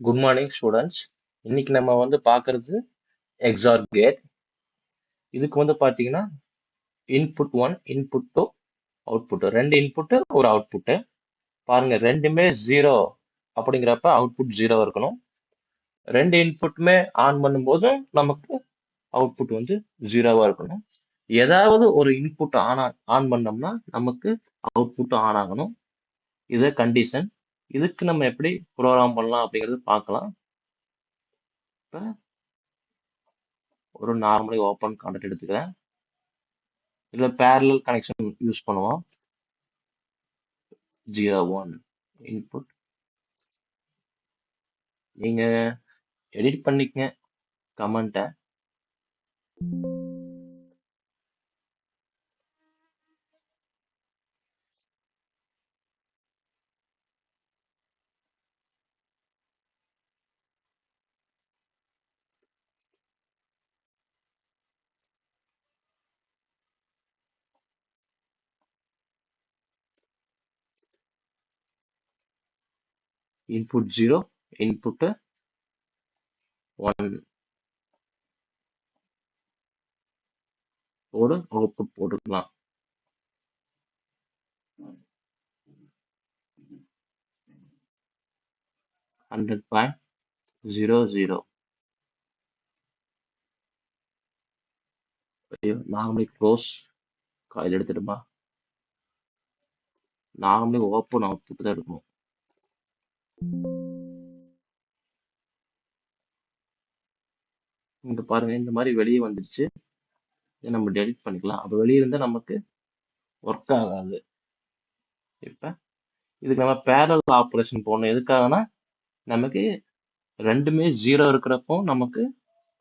Good morning students இன்னைக்கு நம்ம வந்து பார்க்கறது எக்ஸார் கேட் இதுக்கு வந்து பார்த்தீங்கன்னா input one input two output ரெண்டு இன்புட்டு ஒரு அவுட்புட்டு பாருங்க ரெண்டுமே ஜீரோ அப்படிங்கிறப்ப அவுட்புட் ஜீரோ இருக்கணும். ரெண்டு இன்புட்டுமே ஆன் பண்ணும்போது நமக்கு அவுட்புட் வந்து ஜீரோவாக இருக்கணும். ஏதாவது ஒரு இன்புட் ஆன் ஆன் பண்ணோம்னா நமக்கு அவுட்புட் ஆன் ஆகணும். இது கண்டிஷன் இதுக்கு நம்ம எப்படி ப்ரோக்ராம் பண்ணலாம் அப்படிங்கிறது பார்க்கலாம். இப்போ ஒரு நார்மலி ஓப்பன் கான்டாக்ட் எடுத்துக்கிறேன். இதில் பேரலல் கனெக்ஷன் யூஸ் பண்ணுவோம். ஜீரோ ஒன் இன்புட் நீங்கள் எடிட் பண்ணிக்கங்க கமெண்ட்டை இன்புட் ஜீரோ இன்புட்டு ஒன் ஒரு அவுட்புட் போட்டுக்கலாம். ஹண்ட்ரட் பாயிண்ட் ஜீரோ ஜீரோ ஐயோ நார்மலி க்ளோஸ் காயில் எடுத்துட்டுமா? நார்மலி ஓப்பன் அவுட்புட் தான் இருக்கணும் இங்க பாருங்க இந்த மாதிரி வெளியே வந்துருச்சு. இதை நம்ம டெலிட் பண்ணிக்கலாம். அப்போ வெளியே இருந்தால் நமக்கு ஒர்க் ஆகாது. இப்போ இதுக்கு நம்ம பேரல் ஆப்ரேஷன் போடணும். எதுக்காகனா நமக்கு ரெண்டுமே ஜீரோ இருக்கிறப்போ நமக்கு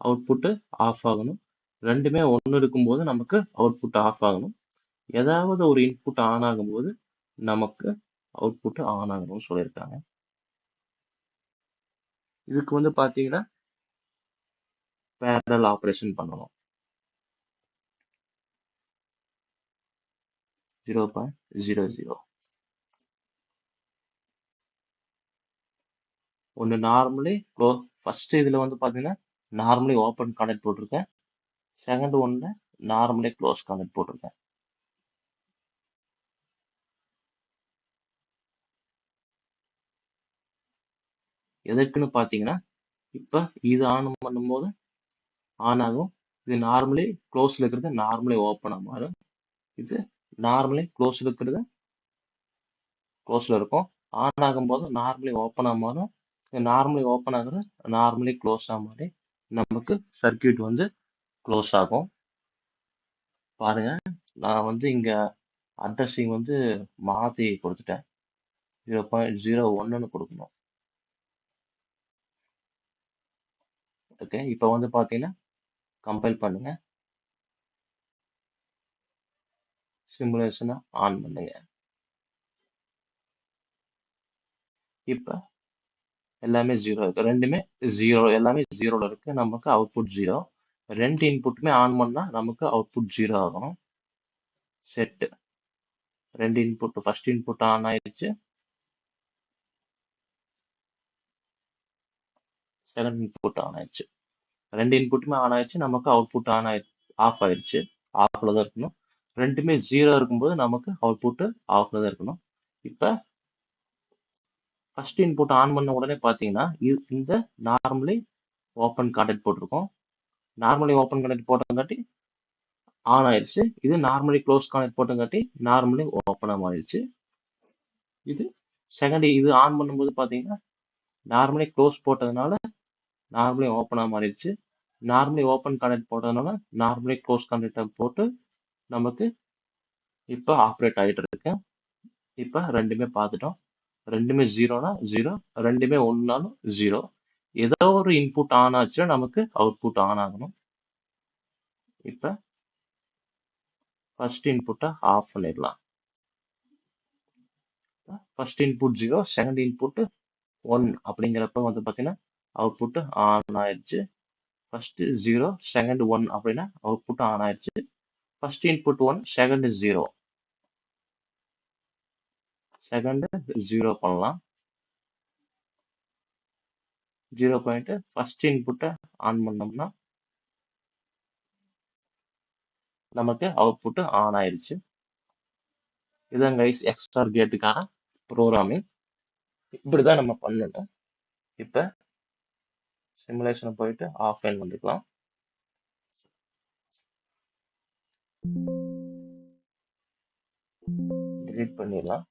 அவுட்புட்டு ஆஃப் ஆகணும். ரெண்டுமே ஒன்று இருக்கும்போது நமக்கு அவுட்புட் ஆஃப் ஆகணும். ஏதாவது ஒரு இன்புட் ஆன் ஆகும்போது நமக்கு அவுட்புட் ஆன் ஆகணும்னு சொல்லியிருக்காங்க. இதுக்கு வந்து பார்த்தீங்கன்னா பேரல் ஆப்ரேஷன் பண்ணணும். ஜீரோ பாயிண்ட் ஜீரோ ஜீரோ ஒன்று நார்மலி க்ளோ ஃபஸ்ட்டு இதில் வந்து பார்த்தீங்கன்னா நார்மலி ஓப்பன் கனெக்ட் போட்டிருக்கேன். செகண்ட் ஒன்று நார்மலி க்ளோஸ் கனெக்ட் போட்டிருக்கேன். எதற்குன்னு பார்த்தீங்கன்னா இப்போ இது ஆன் பண்ணும்போது ஆன் ஆகும். இது நார்மலி க்ளோஸில் இருக்கிறது நார்மலி ஓப்பனாக மாறும். இது நார்மலி க்ளோஸில் இருக்கிறது க்ளோஸில் இருக்கும். ஆன் ஆகும்போது நார்மலி ஓப்பனாக மாறும். இது நார்மலி ஓப்பன் ஆகுறது நார்மலி க்ளோஸாக மாறி நமக்கு சர்க்கியூட் வந்து க்ளோஸ் ஆகும். பாருங்க நான் வந்து இங்கே அட்ரஸிங் வந்து மாற்றி கொடுத்துட்டேன். ஜீரோ பாயிண்ட் ஜீரோ ஒன்றுன்னு கொடுக்கணும். ஓகே. இப்போ வந்து பார்த்தீங்கன்னா கம்பைல் பண்ணுங்க. சிமுலேஷனை ஆன் பண்ணுங்க. இப்போ எல்லாமே ஜீரோ இருக்குது ரெண்டுமே ஜீரோ எல்லாமே ஜீரோவில் இருக்குது நமக்கு அவுட்புட் ஜீரோ ரெண்டு இன்புட்டுமே ஆன் பண்ணால் நமக்கு அவுட்புட் ஜீரோ ஆகும். செட்டு ரெண்டு இன்புட் ஃபர்ஸ்ட் இன்புட் ஆன் ஆயிடுச்சு. செகண்ட் இன்புட் ஆன் ஆயிடுச்சு ரெண்டு இன்புட்டுமே ஆன் ஆயிடுச்சு நமக்கு அவுட்புட் ஆன் ஆயி ஆஃப் ஆயிடுச்சு. ஆஃப்ல தான் இருக்கணும். ரெண்டுமே ஜீரோ இருக்கும்போது நமக்கு அவுட்புட் ஆஃப்ல தான் இருக்கணும். இப்போ ஃபஸ்ட் இன்புட் ஆன் பண்ண உடனே பார்த்தீங்கன்னா இது இந்த நார்மலி ஓப்பன் கான்டெக்ட் போட்டிருக்கோம். நார்மலி ஓப்பன் கண்டெக்ட் போட்டங்காட்டி ஆன் ஆயிடுச்சு. இது நார்மலி க்ளோஸ் கான்டெக்ட் போட்டங்காட்டி நார்மலி ஓப்பனாக மாறிடுச்சு. இது செகண்ட் இது ஆன் பண்ணும்போது பார்த்தீங்கன்னா நார்மலி க்ளோஸ் போட்டதுனால நார்மலி ஓப்பனாக மாறிடுச்சு. நார்மலி ஓப்பன் கான்டெக்ட் போட்டதுனால நார்மலி க்ளோஸ் கான்டெக்டை போட்டு நமக்கு இப்போ ஆப்ரேட் ஆகிட்டு இருக்கேன் இப்போ ரெண்டுமே பார்த்துட்டோம் ரெண்டுமே ஜீரோனா ஜீரோ ரெண்டுமே ஒன்றுனாலும் ஜீரோ ஏதோ ஒரு இன்புட் ஆன் ஆச்சுன்னா நமக்கு அவுட்புட் ஆன் ஆகணும். இப்போ ஃபர்ஸ்ட் இன்புட்டை ஆஃப் பண்ணிடலாம். First input zero second input one அப்படிங்கிறப்ப வந்து பார்த்தீங்கன்னா அவுட்புட்டு ஆன் ஆயிடுச்சு ஃபஸ்ட்டு ஜீரோ செகண்ட் ஒன் அப்படின்னா அவுட்புட் ஆன் ஆயிடுச்சு first input one second zero second zero பண்ணலாம். ஜீரோ பாயிண்ட்டு ஃபஸ்ட் இன்புட்டை ஆன் பண்ணோம்னா நமக்கு அவுட்புட்டு ஆன் ஆயிடுச்சு இதுதான் கைஸ் எக்ஸ்ட்ரா கேட்டுக்கான ப்ரோக்ராமிங் இப்படிதான் நம்ம பண்ணணும். இப்போ சிமுலேஷனை போயிட்டு ஆஃப்லைன் வந்துக்கலாம். டிலீட் பண்ணிடலாம்.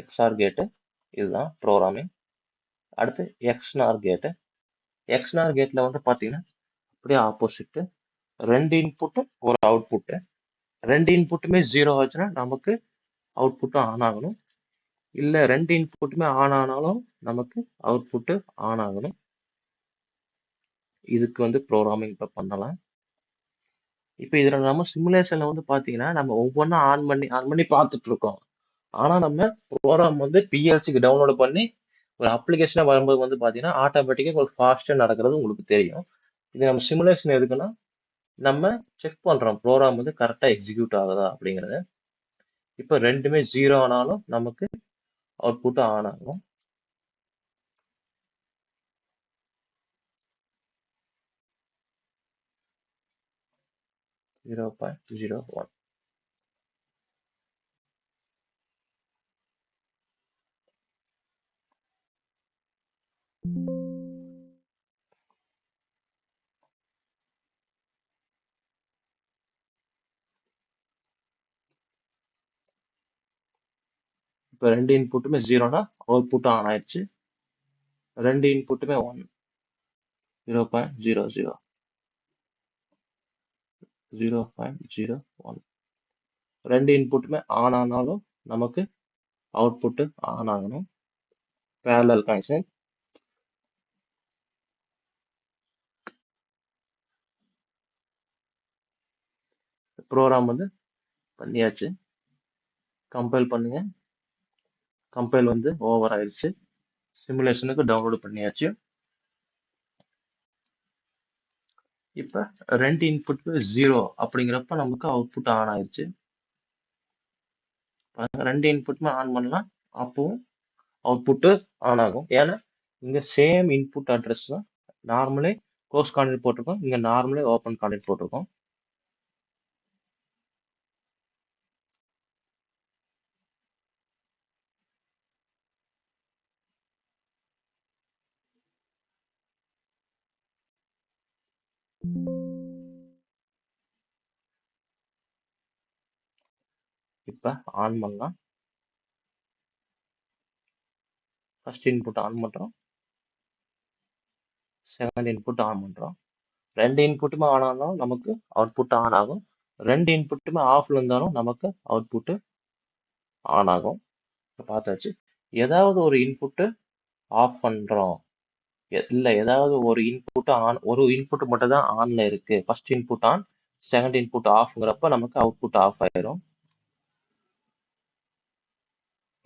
எக்ஸ்ஆர் கேட்டு இதுதான் ப்ரோக்ராமிங் அடுத்து எக்ஸ்னார் கேட்டு எக்ஸ்னார் கேட்டில் வந்து பார்த்தீங்கன்னா அப்படியே ஆப்போசிட்டு ரெண்டு இன்புட்டு ஒரு அவுட்புட்டு ரெண்டு இன்புட்டுமே ஜீரோ ஆச்சுன்னா நமக்கு அவுட்புட்டும் ஆன் ஆகணும். இல்லை ரெண்டு இன்புட்டுமே ஆன் ஆனாலும் நமக்கு அவுட்புட்டு ஆன் ஆகணும். இதுக்கு வந்து ப்ரோக்ராமிங் இப்போ பண்ணலாம். இப்போ இதில் நம்ம சிமுலேஷனில் வந்து பார்த்தீங்கன்னா நம்ம ஒவ்வொன்றா ஆன் பண்ணி ஆன் பண்ணி பார்த்துட்ருக்கோம் ஆனால் நம்ம ப்ரோக்ராம் வந்து பிஎல்சிக்கு டவுன்லோட் பண்ணி ஒரு அப்ளிகேஷனாக வரும்போது வந்து பார்த்தீங்கன்னா ஆட்டோமேட்டிக்காக உங்களுக்கு ஃபாஸ்ட்டாக நடக்கிறது உங்களுக்கு தெரியும். இது நம்ம சிமுலேஷன் எதுக்குன்னா நம்ம செக் பண்ணுறோம் ப்ரோக்ராம் வந்து கரெக்டாக எக்ஸிக்யூட் ஆகுதா அப்படிங்கிறது. இப்போ ரெண்டுமே ஜீரோ ஆனாலும் நமக்கு அவுட்புட் ஆன் ஆகும் ஜீரோ பாயிண்ட் ஜீரோ ஒன் இப்போ ரெண்டு இன்புட்டுமே ஜீரோனா அவுட்புட் ஆன் ஆயிடுச்சு. ரெண்டு இன்புட்டுமே one zero point zero zero zero point zero one ரெண்டு இன்புட்டுமே ஆன் ஆனாலும் நமக்கு அவுட்புட்டு ஆன் ஆகணும். பேரலல் கனெக்ஷன் ப்ரோக்ராம் வந்து பண்ணியாச்சு. கம்பைல் பண்ணுங்கள் கம்பைல் வந்து ஓவர் ஆயிடுச்சு சிமுலேஷனுக்கு டவுன்லோட் பண்ணியாச்சு. இப்போ ரெண்டு இன்புட் ஜீரோ அப்படிங்கிறப்ப நமக்கு அவுட்புட் ஆன் ஆயிடுச்சு ரெண்டு இன்புட்டுமே ஆன் பண்ணலாம். அப்பவும் அவுட்புட்டு ஆன் ஆகும். ஏன்னா இங்கே சேம் இன்புட் அட்ரஸ் தான். நார்மலே க்ளோஸ் கான்டெக்ட் போட்டிருக்கோம். இங்கே நார்மலே ஓப்பன் கான்டெக்ட் போட்டிருக்கோம். இப்போ ஆன் பண்ணலாம் ஃபஸ்ட் இன்புட் ஆன் பண்ணுறோம் செகண்ட் இன்புட் ஆன் பண்ணுறோம் ரெண்டு இன்புட்டுமே ஆன் ஆனாலும் நமக்கு அவுட்புட் ஆன் ஆகும். ரெண்டு இன்புட்டுமே ஆஃப்ல இருந்தாலும் நமக்கு அவுட்புட்டு ஆன் ஆகும் பார்த்தாச்சு. ஏதாவது ஒரு இன்புட்டு ஆஃப் பண்ணுறோம் எ- ஏதாவது ஒரு இன்புட்டு ஆன் ஒரு இன்புட் மட்டும் தான் ஆன்ல இருக்கு. First input on second input ஆஃப்ங்கிறப்ப நமக்கு அவுட்புட் ஆஃப் ஆயிரும்.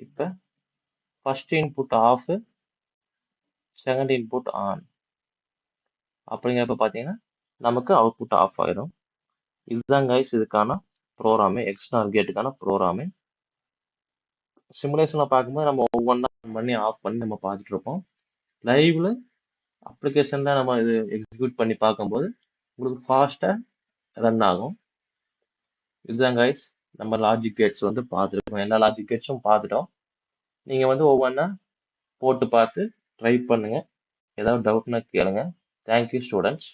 இப்போ first input off second input on அப்படிங்கிறப்ப பார்த்தீங்கன்னா நமக்கு அவுட்புட் ஆஃப் ஆகிடும் இதுதான் கைஸ் இதுக்கான ப்ரோக்ராமு எக்ஸ்டர்னல் கேட்டுக்கான ப்ரோக்ராமு சிமுலேஷனில் பார்க்கும்போது நம்ம ஒவ்வொன்றா பண்ணி ஆஃப் பண்ணி நம்ம பார்த்துட்டு இருப்போம். லைவில் அப்ளிகேஷனில் நம்ம இது எக்ஸிக்யூட் பண்ணி பார்க்கும்போது உங்களுக்கு ஃபாஸ்ட்டாக ரன் ஆகும். இதுதான் கைஸ் நம்ம லாஜிக் கேட்ஸ் வந்து பார்த்துருக்கோம். எல்லா லாஜிக் கேட்ஸும் பார்த்துட்டோம். நீங்கள் வந்து ஒவ்வொன்றா போட்டு பார்த்து ட்ரை பண்ணுங்கள் ஏதாவது டவுட்னா கேளுங்க. Thank you students